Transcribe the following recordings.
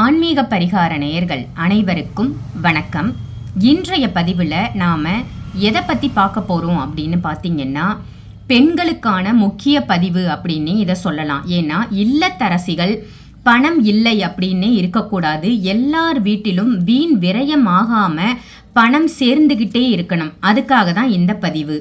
ஆன்மீக பரிகார நேயர்கள் அனைவருக்கும் வணக்கம். இன்றைய பதிவில் நாம் எதை பற்றி பார்க்க போகிறோம் அப்படின்னு பார்த்தீங்கன்னா பெண்களுக்கான முக்கிய பதிவு அப்படின்னு இதை சொல்லலாம். ஏன்னா இல்லத்தரசிகள் பணம் இல்லை அப்படின்னு இருக்கக்கூடாது. எல்லார் வீட்டிலும் வீண் விரயமாகாமல் பணம் சேர்ந்துக்கிட்டே இருக்கணும். அதுக்காக தான் இந்த பதிவு.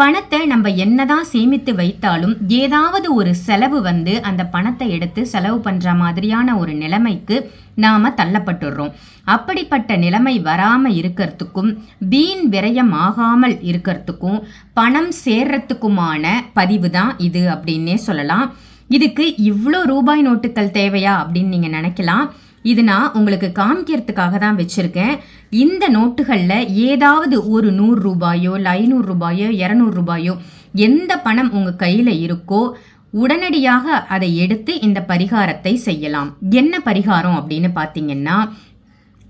பணத்தை நம்ம என்னதான் சேமித்து வைத்தாலும் ஏதாவது ஒரு செலவு வந்து அந்த பணத்தை எடுத்து செலவு பண்ற மாதிரியான ஒரு நிலைமைக்கு நாம தள்ளப்பட்டுடுறோம். அப்படிப்பட்ட நிலைமை வராம இருக்கிறதுக்கும் வீண் விரயம் ஆகாமல் இருக்கிறதுக்கும் பணம் சேர்றதுக்குமான பதிவு தான் இது அப்படின்னே சொல்லலாம். இதுக்கு இவ்வளோ ரூபாய் நோட்டுகள் தேவையா அப்படின்னு நீங்கள் நினைக்கலாம். இது நான் உங்களுக்கு காமிக்கிறதுக்காக தான் வச்சுருக்கேன். இந்த நோட்டுகளில் ஏதாவது ஒரு நூறு ரூபாயோ இல்லை ஐநூறு ரூபாயோ இரநூறு ரூபாயோ எந்த பணம் உங்கள் கையில் இருக்கோ உடனடியாக அதை எடுத்து இந்த பரிகாரத்தை செய்யலாம். என்ன பரிகாரம் அப்படின்னு பார்த்தீங்கன்னா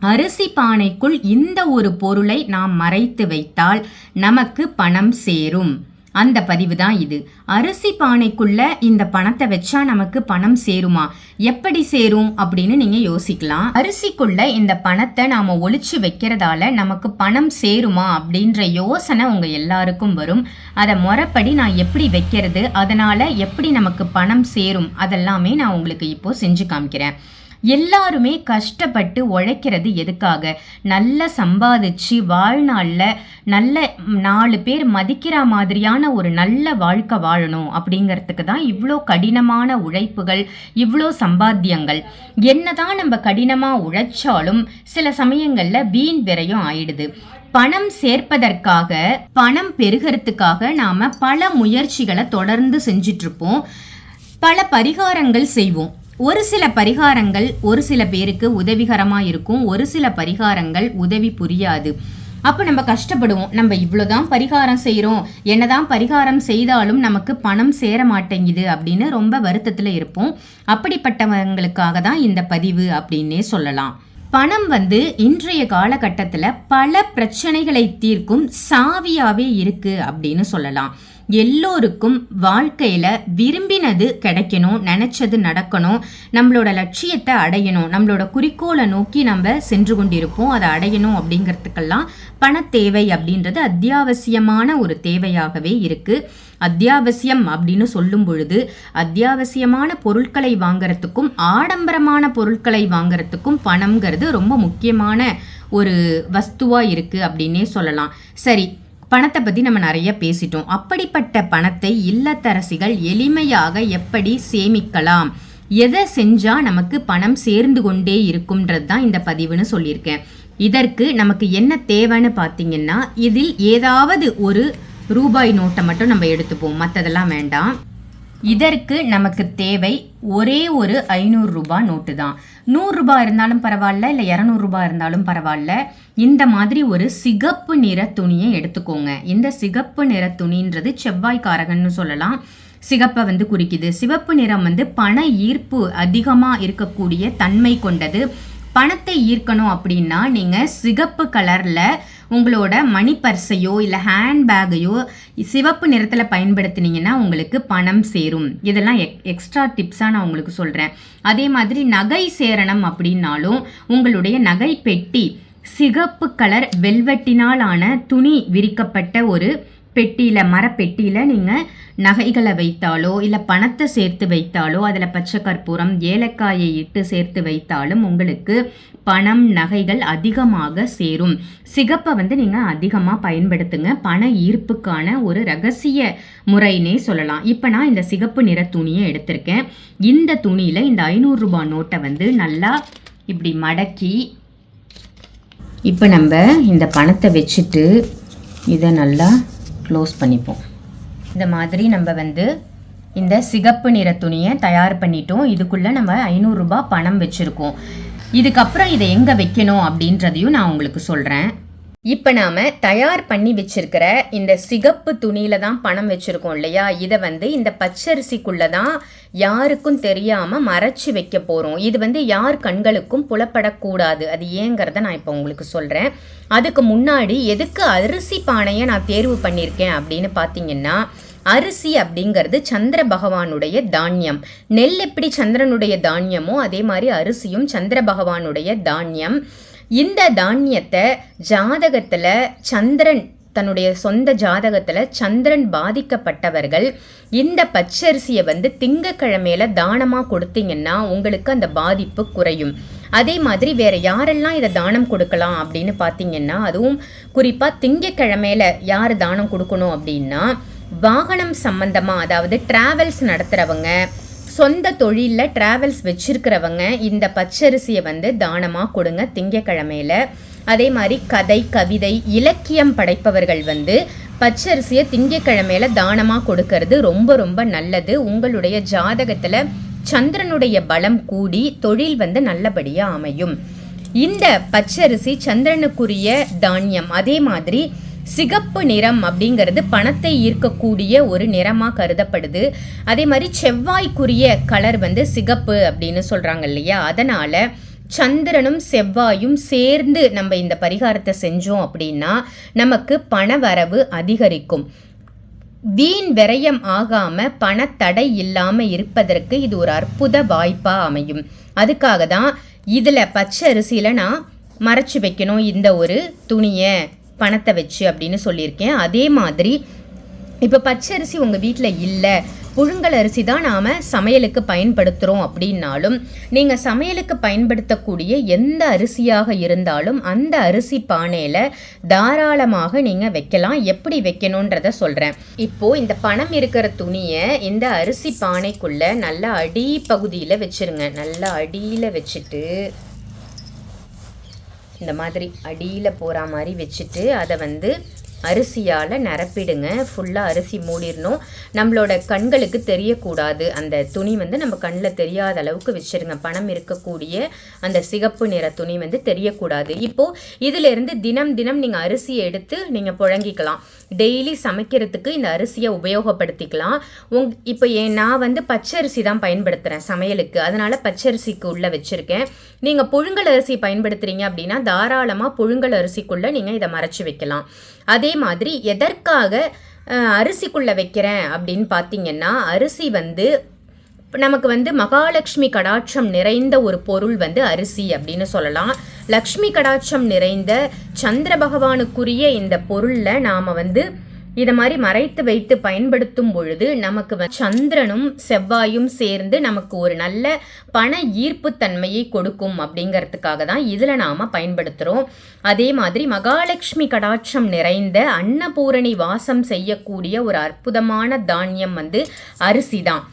அரிசி பானைக்குள் இந்த ஒரு பொருளை நாம் மறைத்து வைத்தால் நமக்கு பணம் சேரும். அந்த பதிவு தான் இது. அரிசி பானைக்குள்ள இந்த பணத்தை வச்சா நமக்கு பணம் சேருமா? எப்படி சேரும் அப்படின்னு நீங்க யோசிக்கலாம். அரிசிக்குள்ள இந்த பணத்தை நாம ஒழிச்சு வைக்கிறதால நமக்கு பணம் சேருமா அப்படின்ற யோசனை உங்க எல்லாருக்கும் வரும். அதை முறைப்படி நான் எப்படி வைக்கிறது அதனால எப்படி நமக்கு பணம் சேரும் அதெல்லாமே நான் உங்களுக்கு இப்போ செஞ்சு காமிக்கிறேன். எல்லாருமே கஷ்டப்பட்டு உழைக்கிறது எதுக்காக? நல்ல சம்பாதிச்சு வாழ்நாளில் நல்ல நாலு பேர் மதிக்கிற மாதிரியான ஒரு நல்ல வாழ்க்கை வாழணும் அப்படிங்கிறதுக்கு தான் இவ்வளோ கடினமான உழைப்புகள் இவ்வளோ சம்பாத்தியங்கள். என்னதான் நம்ம கடினமாக உழைச்சாலும் சில சமயங்களில் வீண் விரையும் ஆயிடுது. பணம் சேர்ப்பதற்காக பணம் பெருகிறதுக்காக நாம் பல முயற்சிகளை தொடர்ந்து செஞ்சிட்ருப்போம் பல பரிகாரங்கள் செய்வோம். ஒரு சில பரிகாரங்கள் ஒரு சில பேருக்கு உதவிகரமாக இருக்கும் ஒரு சில பரிகாரங்கள் உதவி புரியாது. அப்போ நம்ம கஷ்டப்படுவோம். நம்ம இவ்வளோதான் பரிகாரம் செய்கிறோம் என்னதான் பரிகாரம் செய்தாலும் நமக்கு பணம் சேர மாட்டேங்குது அப்படின்னு ரொம்ப வருத்தத்தில் இருப்போம். அப்படிப்பட்டவங்களுக்காக தான் இந்த பதிவு அப்படின்னே சொல்லலாம். பணம் வந்து இன்றைய காலகட்டத்தில் பல பிரச்சனைகளை தீர்க்கும் சாவியாகவே இருக்குது அப்படின்னு சொல்லலாம். எல்லோருக்கும் வாழ்க்கையில் விரும்பினது கிடைக்கணும் நினச்சது நடக்கணும் நம்மளோட லட்சியத்தை அடையணும் நம்மளோட குறிக்கோளை நோக்கி நம்ம சென்று கொண்டிருப்போம். அதை அடையணும் அப்படிங்கிறதுக்கெல்லாம் பண தேவை அப்படின்றது அத்தியாவசியமான ஒரு தேவையாகவே இருக்குது அத்தியாவசியம் அப்படின்னு சொல்லும் பொழுது அத்தியாவசியமான பொருட்களை வாங்குறதுக்கும் ஆடம்பரமான பொருட்களை வாங்குறதுக்கும் பணம்ங்கிறது ரொம்ப முக்கியமான ஒரு வஸ்துவாக இருக்குது அப்படின்னே சொல்லலாம். சரி பணத்தை பற்றி நம்ம நிறைய பேசிட்டோம். அப்படிப்பட்ட பணத்தை இல்லத்தரசிகள் எளிமையாக எப்படி சேமிக்கலாம்? எதை செஞ்சால் நமக்கு பணம் சேர்ந்து கொண்டே இருக்கும்ன்றது தான் இந்த பதிவுன்னு சொல்லியிருக்கேன். இதற்கு நமக்கு என்ன தேவைன்னு பார்த்தீங்கன்னா இதில் ஏதாவது ஒரு ரூபாய் நோட்டை மட்டும் நம்ம எடுத்துப்போம். மற்றதெல்லாம் வேண்டாம். இதற்கு நமக்கு தேவை ஒரே ஒரு ஐநூறு ரூபாய் நோட்டு தான். நூறுரூபா இருந்தாலும் பரவாயில்ல இல்லை இரநூறுபா இருந்தாலும் பரவாயில்ல. இந்த மாதிரி ஒரு சிகப்பு நிற துணியை எடுத்துக்கோங்க. இந்த சிகப்பு நிற துணின்றது செவ்வாய்க்காரகன்னு சொல்லலாம். சிகப்பை வந்து குறிக்குது. சிவப்பு நிறம் வந்து பண ஈர்ப்பு அதிகமாக இருக்கக்கூடிய தன்மை கொண்டது. பணத்தை ஈர்க்கணும் அப்படின்னா நீங்கள் சிகப்பு கலரில் உங்களோட மணி பர்ஸையோ இல்லை ஹேண்ட் பேக்கையோ சிவப்பு நிறத்தில் பயன்படுத்தினீங்கன்னா உங்களுக்கு பணம் சேரும். இதெல்லாம் எக் எக்ஸ்ட்ரா டிப்ஸாக நான் உங்களுக்கு சொல்கிறேன் அதே மாதிரி நகை சேரணம் அப்படின்னாலும் உங்களுடைய நகை பெட்டி சிகப்பு கலர் வெல்வெட்டினால் ஆன துணி விரிக்கப்பட்ட ஒரு பெட்டியில் மரப்பெட்டியில் நீங்கள் நகைகளை வைத்தாலோ இல்லை பணத்தை சேர்த்து வைத்தாலோ அதில் பச்சை கற்பூரம் ஏலக்காயை இட்டு சேர்த்து வைத்தாலும் உங்களுக்கு பணம் நகைகள் அதிகமாக சேரும். சிகப்பை வந்து நீங்கள் அதிகமாக பயன்படுத்துங்க. பண ஈர்ப்புக்கான ஒரு ரகசிய முறைனே சொல்லலாம். இப்போ நான் இந்த சிகப்பு நிற துணியை எடுத்திருக்கேன். இந்த துணியில் இந்த ஐநூறுரூபா நோட்டை வந்து நல்லா இப்படி மடக்கி இப்போ நம்ம இந்த பணத்தை வச்சுட்டு இதை நல்லா க்ளோஸ் பண்ணிப்போம். இந்த மாதிரி நம்ம வந்து இந்த சிகப்பு நிற துணியை தயார் பண்ணிட்டோம். இதுக்குள்ளே நம்ம ஐநூறுரூபா பணம் வச்சுருக்கோம். இதுக்கப்புறம் இதை எங்கே வைக்கணும் அப்படின்றதையும் நான் உங்களுக்கு சொல்கிறேன் இப்போ நாம் தயார் பண்ணி வச்சிருக்கிற இந்த சிகப்பு துணியில தான் பணம் வச்சுருக்கோம் இல்லையா? இதை வந்து இந்த பச்சரிசிக்குள்ளே தான் யாருக்கும் தெரியாமல் மறைச்சி வைக்க போகிறோம் இது வந்து யார் கண்களுக்கும் புலப்படக்கூடாது. அது ஏங்கிறத நான் இப்போ உங்களுக்கு சொல்கிறேன் அதுக்கு முன்னாடி எதுக்கு அரிசி பானையை நான் தேர்வு பண்ணியிருக்கேன் அப்படின்னு பார்த்தீங்கன்னா அரிசி அப்படிங்கிறது சந்திர பகவானுடைய தானியம். நெல் எப்படி சந்திரனுடைய தானியமோ அதே மாதிரி அரிசியும் சந்திர பகவானுடைய தானியம். இந்த தானியத்தை ஜாதகத்தில் சந்திரன் தன்னுடைய சொந்த ஜாதகத்தில் சந்திரன் பாதிக்கப்பட்டவர்கள் இந்த பச்சரிசியை வந்து திங்கக்கிழமையில தானமாக கொடுத்தீங்கன்னா உங்களுக்கு அந்த பாதிப்பு குறையும். அதே மாதிரி வேற யாரெல்லாம் இதை தானம் கொடுக்கலாம் அப்படின்னு பார்த்தீங்கன்னா அதுவும் குறிப்பாக திங்கக்கிழமையில யார் தானம் கொடுக்கணும் அப்படின்னா வாகனம் சம்பந்தமாக அதாவது டிராவல்ஸ் நடத்துகிறவங்க சொந்த தொழிலில் டிராவல்ஸ் வச்சிருக்கிறவங்க இந்த பச்சரிசியை வந்து தானமாக கொடுங்க திங்கக்கிழமையில். அதே மாதிரி கதை கவிதை இலக்கியம் படைப்பவர்கள் வந்து பச்சரிசியை திங்கக்கிழமையில் தானமாக கொடுக்கறது ரொம்ப ரொம்ப நல்லது. உங்களுடைய ஜாதகத்தில் சந்திரனுடைய பலம் கூடி தொழில் வந்து நல்லபடியாக அமையும். இந்த பச்சரிசி சந்திரனுக்குரிய தானியம் அதே மாதிரி சிகப்பு நிறம் அப்படிங்கிறது பணத்தை ஈர்க்கக்கூடிய ஒரு நிறமாக கருதப்படுது. அதே மாதிரி செவ்வாய்க்குரிய கலர் வந்து சிகப்பு அப்படின்னு சொல்கிறாங்க இல்லையா? அதனால் சந்திரனும் செவ்வாயும் சேர்ந்து நம்ம இந்த பரிகாரத்தை செஞ்சோம் அப்படின்னா நமக்கு பண வரவு அதிகரிக்கும். வீண் விரயம் ஆகாம பணத்தடை இல்லாம இருப்பதற்கு இது ஒரு அற்புத வாய்ப்பா அமையும். அதுக்காக தான் இதில் பச்சை அரிசியில் நான் மறைச்சி வைக்கணும் இந்த ஒரு துணியை. பணத்தை வச்சு அப்படின்னு சொல்லியிருக்கேன். அதே மாதிரி இப்போ பச்சரிசி உங்கள் வீட்டில் இல்லை. புழுங்கல் அரிசி தான் நாம் சமையலுக்கு பயன்படுத்துகிறோம் அப்படின்னாலும் நீங்கள் சமையலுக்கு பயன்படுத்தக்கூடிய எந்த அரிசியாக இருந்தாலும் அந்த அரிசி பானையில் தாராளமாக நீங்கள் வைக்கலாம். எப்படி வைக்கணுன்றத சொல்கிறேன் இப்போது இந்த பணம் இருக்கிற துணியை இந்த அரிசி பானைக்குள்ளே நல்லா அடி பகுதியில் வச்சுருங்க. நல்லா அடியில் வச்சுட்டு இந்த மாதிரி அடியில் போகிற மாதிரி வச்சுட்டு அதை வந்து அரிசியால் நிரப்பிடுங்க. ஃபுல்லாக அரிசி மூடிடணும். நம்மளோட கண்களுக்கு தெரியக்கூடாது. அந்த துணி வந்து நம்ம கண்ணில் தெரியாத அளவுக்கு வச்சுருங்க. பணம் இருக்கக்கூடிய அந்த சிகப்பு நிற துணி வந்து தெரியக்கூடாது. இப்போது இதிலிருந்து தினம் தினம் நீங்கள் அரிசியை எடுத்து நீங்கள் புழங்கிக்கலாம். டெய்லி சமைக்கிறதுக்கு இந்த அரிசியை உபயோகப்படுத்திக்கலாம். உங் இப்போ ஏன் நான் வந்து பச்சரிசி தான் பயன்படுத்துகிறேன் சமையலுக்கு. அதனால் பச்சரிசிக்கு உள்ளே வச்சுருக்கேன். நீங்கள் புழுங்கல் அரிசி பயன்படுத்துகிறீங்க அப்படின்னா தாராளமாக புழுங்கல் அரிசிக்குள்ளே நீங்கள் இதை மறைச்சி வைக்கலாம். அதே மாதிரி எதற்காக அரிசிக்குள்ளே வைக்கிறேன் அப்படின்னு பார்த்தீங்கன்னா அரிசி வந்து நமக்கு வந்து மகாலட்சுமி கடாட்சம் நிறைந்த ஒரு பொருள் வந்து அரிசி அப்படின்னு சொல்லலாம். லக்ஷ்மி கடாட்சம் நிறைந்த சந்திர பகவானுக்குரிய இந்த பொருளில் நாம் வந்து இதை மாதிரி மறைத்து வைத்து பயன்படுத்தும் பொழுது நமக்கு சந்திரனும் செவ்வாயும் சேர்ந்து நமக்கு ஒரு நல்ல பண ஈர்ப்பு தன்மையை கொடுக்கும் அப்படிங்கிறதுக்காக தான் இதில் நாம் பயன்படுத்துகிறோம் அதே மாதிரி மகாலட்சுமி கடாட்சம் நிறைந்த அன்னபூரணி வாசம் செய்யக்கூடிய ஒரு அற்புதமான தானியம் வந்து அரிசி தான்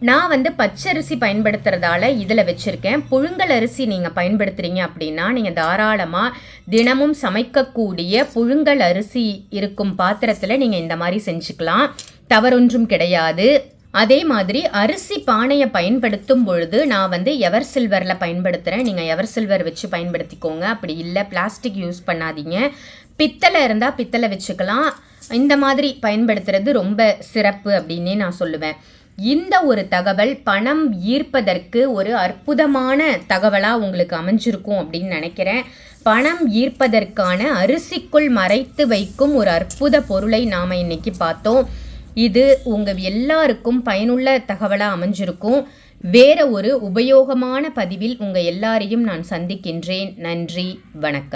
நான் வந்து பச்சரிசி பயன்படுத்துறதால இதில் வச்சுருக்கேன். புழுங்கல் அரிசி நீங்கள் பயன்படுத்துகிறீங்க அப்படின்னா நீங்கள் தாராளமாக தினமும் சமைக்கக்கூடிய புழுங்கல் அரிசி இருக்கும் பாத்திரத்தில் நீங்கள் இந்த மாதிரி செஞ்சுக்கலாம். தவறொன்றும் கிடையாது. அதே மாதிரி அரிசி பானையை பயன்படுத்தும் பொழுது நான் வந்து எவர் சில்வரில் பயன்படுத்துகிறேன் நீங்கள் எவர் சில்வர் வச்சு பயன்படுத்திக்கோங்க. அப்படி இல்லை பிளாஸ்டிக் யூஸ் பண்ணாதீங்க. பித்தளை இருந்தால் பித்தளை வச்சுக்கலாம். இந்த மாதிரி பயன்படுத்துறது ரொம்ப சிறப்பு அப்படின்னே நான் சொல்லுவேன். இந்த ஒரு தகவல் பணம் ஈர்ப்பதற்கு ஒரு அற்புதமான தகவலாக உங்களுக்கு அமைஞ்சிருக்கும் அப்படின்னு நினைக்கிறேன். பணம் ஈர்ப்பதற்கான அரிசிக்குள் மறைத்து வைக்கும் ஒரு அற்புத பொருளை நாம் இன்னைக்கு பார்த்தோம். இது உங்கள் எல்லாருக்கும் பயனுள்ள தகவலாக அமைஞ்சிருக்கும். வேற ஒரு உபயோகமான பதிவில் உங்கள் எல்லாரையும் நான் சந்திக்கின்றேன். நன்றி வணக்கம்.